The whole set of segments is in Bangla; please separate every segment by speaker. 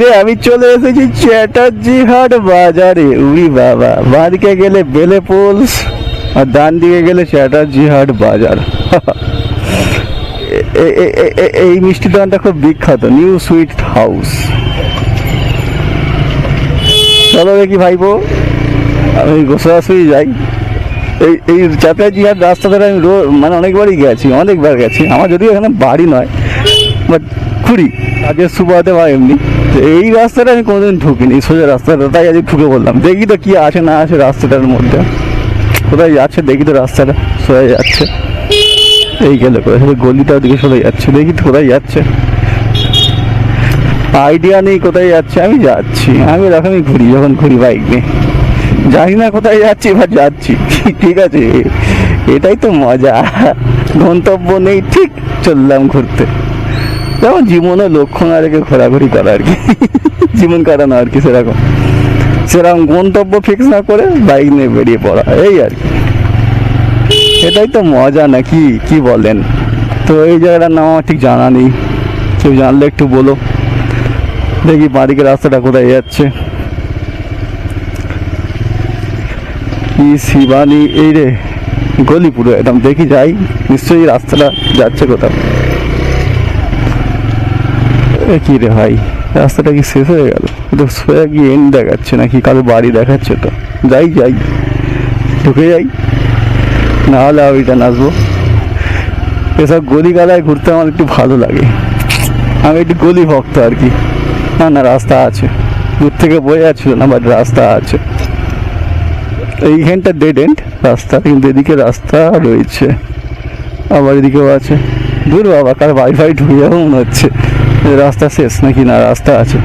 Speaker 1: রে, আমি চলে এসেছি চ্যাটার্জি হাট বাজারে। উই বাবা বাঁদিকে গেলে বেলে পোলস, আর ডান দিকে গেলে চ্যাটার্জি হাট বাজার। এই মিষ্টি দোকানটা খুব বিখ্যাত, নিউ সুইট হাউস। চলো দেখি ভাইপো, আমি গোসরাসুই যাই। এই এই চ্যাটার্জি হাট রাস্তা ধরে আমি রো- মানে অনেকবারই গেছি, অনেকবার গেছি। আমার যদিও এখানে বাড়ি নয় বাট ঘুরি কাজের সুবাদে বা এমনি। তো এই রাস্তাটা আমি কোনোদিন ঢুকিনি সোজা রাস্তাটা, তাই আজ ঢুকে বললাম দেখি তো কি আছে না আছে রাস্তাটার মধ্যে। কোথায় যাচ্ছে দেখি তো রাস্তাটা, সোজা যাচ্ছে। এই গেল কোথায় গলিটা ওদিকে সোজা যাচ্ছে। দেখি তো কোথায় যাচ্ছে। আইডিয়া নেই কোথায় যাচ্ছে, আমি যাচ্ছি। আমি এরকমই ঘুরি, যখন ঘুরি বাইক নিয়ে। জানি না কোথায় যাচ্ছি বা যাচ্ছি। ঠিক আছে, এটাই তো মজা। গন্তব্য নেই, ঠিক চললাম ঘুরতে। যেমন জীবনে লক্ষ্য না রেখে ঘোরাঘুরি করা আর কি। জীবন কাটানো আর কি সেরকম। সেরকম গন্তব্য ফিক্স না করে বাইক নিয়ে বেরিয়ে পড়া, এই আর কি। এটাই তো মজা নাকি কি বলেন? তো এই জায়গাটার নাম আমার ঠিক জানা নেই। কেউ জানলে একটু বলো। দেখি বাঁদিকে রাস্তাটা কোথায় যাচ্ছে। কি শিবানী, এই রে গলি পুরো একদম দেখি যাই, নিশ্চয়ই রাস্তাটা যাচ্ছে কোথাও। কি রে ভাই? রাস্তাটা কি শেষ হয়ে গেল? তো সোজা কি এন্ড দেখাচ্ছে নাকি? কারও বাড়ি দেখাচ্ছে তো। যাই যাই। ঢুকে যাই। না হলে আর রিটার্ন আসব এসব গলি গালায় ঘুরতে আমার একটু ভালো লাগে। আমি একটু গলি ভক্ত আর কি। না না, রাস্তা আছে। দূর থেকে বয়ে যাচ্ছিল না বাট রাস্তা আছে। এইখানটা ডেড এন্ড রাস্তা, কিন্তু এদিকে রাস্তা রয়েছে। আবার এদিকেও আছে। দূর বাবা, কার বাই ফাই ঢুকে যাব মনে হচ্ছে। রাস্তা শেষ নাকি না, রাস্তা আছে।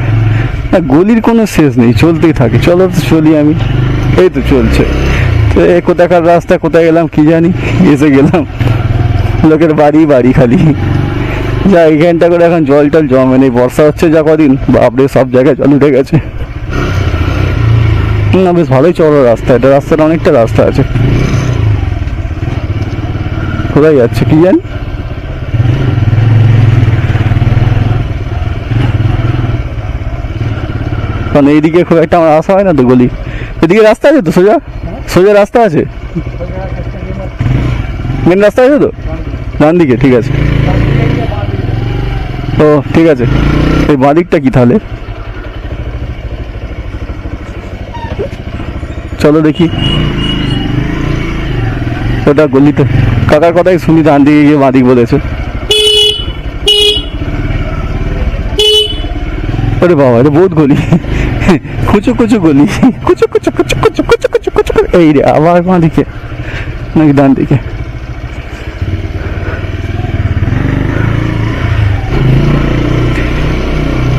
Speaker 1: না, গলির কোনো শেষ নেই, চলতেই থাকে। চলো তো চলি আমি। এই তো চলছে। তো এ কোথাকার রাস্তা, কোথায় গেলাম কি জানি? এসে গেলাম। লোকের বাড়ি বাড়ি খালি। যা, এইখানটা করে এখন জল টল জমে নেই। বর্ষা হচ্ছে যা কদিন। বাপরে, সব জায়গায় জল উঠে গেছে। না, বেশ ভালোই চলো রাস্তা। এটা রাস্তাটা অনেকটা রাস্তা আছে। কোথায় যাচ্ছে, কি জানি? কারণ এইদিকে খুব একটা আমার আসা হয় না তো গলি। এদিকে রাস্তা আছে তো সোজা? সোজা রাস্তা আছে? মেন রাস্তা আছে তো? ডান দিকে, ঠিক আছে। ও, ঠিক আছে। এই বাঁ দিকটা কি তাহলে? চলো দেখি। ওটা গলিতে। কাকার কথাই শুনি, ডান দিকে গিয়ে বাঁ দিক বলেছে। আরে বাবা, এটা বহুত গলি। কুচু কুচু গলি। কুচু কুচু কুচু কুচু কুচু কুচু কুচু এই রে, আবার বাঁ দিকে। নাকি ডান দিকে?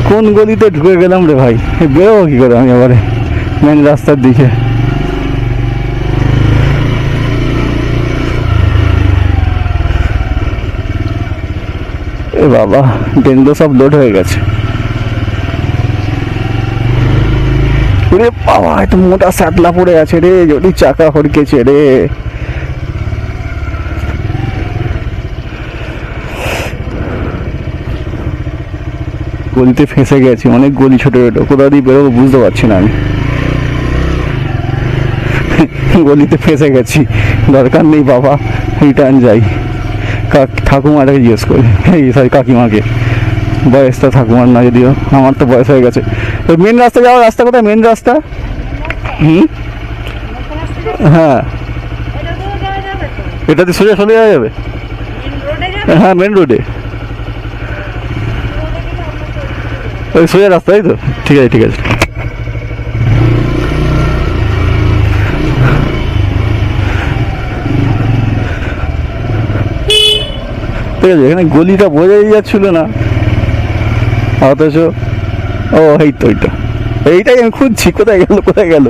Speaker 1: কোন গলিতে ঢুকে গেলাম রে ভাই? বেরোবো কি করে আমি আবার মেন রাস্তার দিকে? এ বাবা, ডেঙ্গু সব লোড হয়ে গেছে। ওরে বাবা একটু মোটা স্যাটলা পড়ে আছে রে, যদি চাকা হড়কেছে রে। গলিতে ফেঁসে গেছি, অনেক গলি ছোট ছোট, কোথা দিয়ে বেরোবো বুঝতে পারছি না আমি। গলিতে ফেঁসে গেছি, দরকার নেই বাবা রিটার্ন যাই। কাক ঠাকুমাটাকে জিজ্ঞেস করি সরি কাকিমাকে। বয়সটা ঠাকুমার না যদিও, আমার তো বয়স হয়ে গেছে। তো মেন রাস্তা যাওয়ার রাস্তা কোথায়? মেন রাস্তা? হুম? হ্যাঁ।
Speaker 2: তো তো
Speaker 1: এটাতে সোজা চলে যাওয়া যাবে।
Speaker 2: যাবে
Speaker 1: হ্যাঁ মেন রোডে ওই সোজা রাস্তা, তাই তো? ঠিক আছে ঠিক আছে। ঠিক আছে, এখানে গলিটা বোঝাই যাচ্ছিল না। অথচ ও এই তো এইটা এইটাই আমি খুঁজছি, কোথায় গেল কোথায় গেল?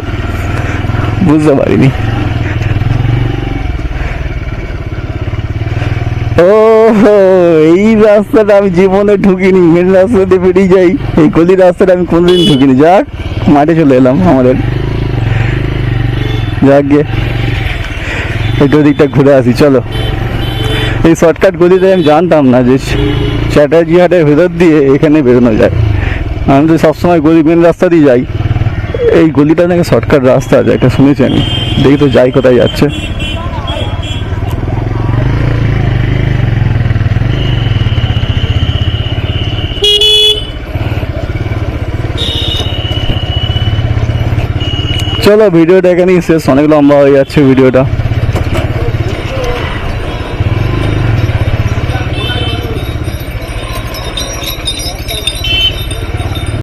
Speaker 1: বুঝতে পারিনি। ও, এই রাস্তাটা আমি জীবনে ঢুকিনি মেন রাস্তা দিয়ে বেরিয়ে যাই। এই গলির রাস্তাটা আমি কোনোদিন ঢুকিনি। যাক, মাঠে চলে এলাম আমাদের। যাক গিয়ে একটু দিকটা ঘুরে আসি, চলো। এই শর্টকাট গলিতে আমি জানতাম না যে চ্যাটার্জি হাটের ভেতর দিয়ে এখানে বেরোনো যায়। আমি তো সবসময় গলি মেন রাস্তা দিয়ে যাই। এই গলিটা নাকি শর্টকাট রাস্তা আছে একটা শুনেছি আমি। দেখি তো যাই কোথায় যাচ্ছে। চলো, ভিডিওটা এখানেই শেষ। অনেক লম্বা হয়ে যাচ্ছে ভিডিওটা।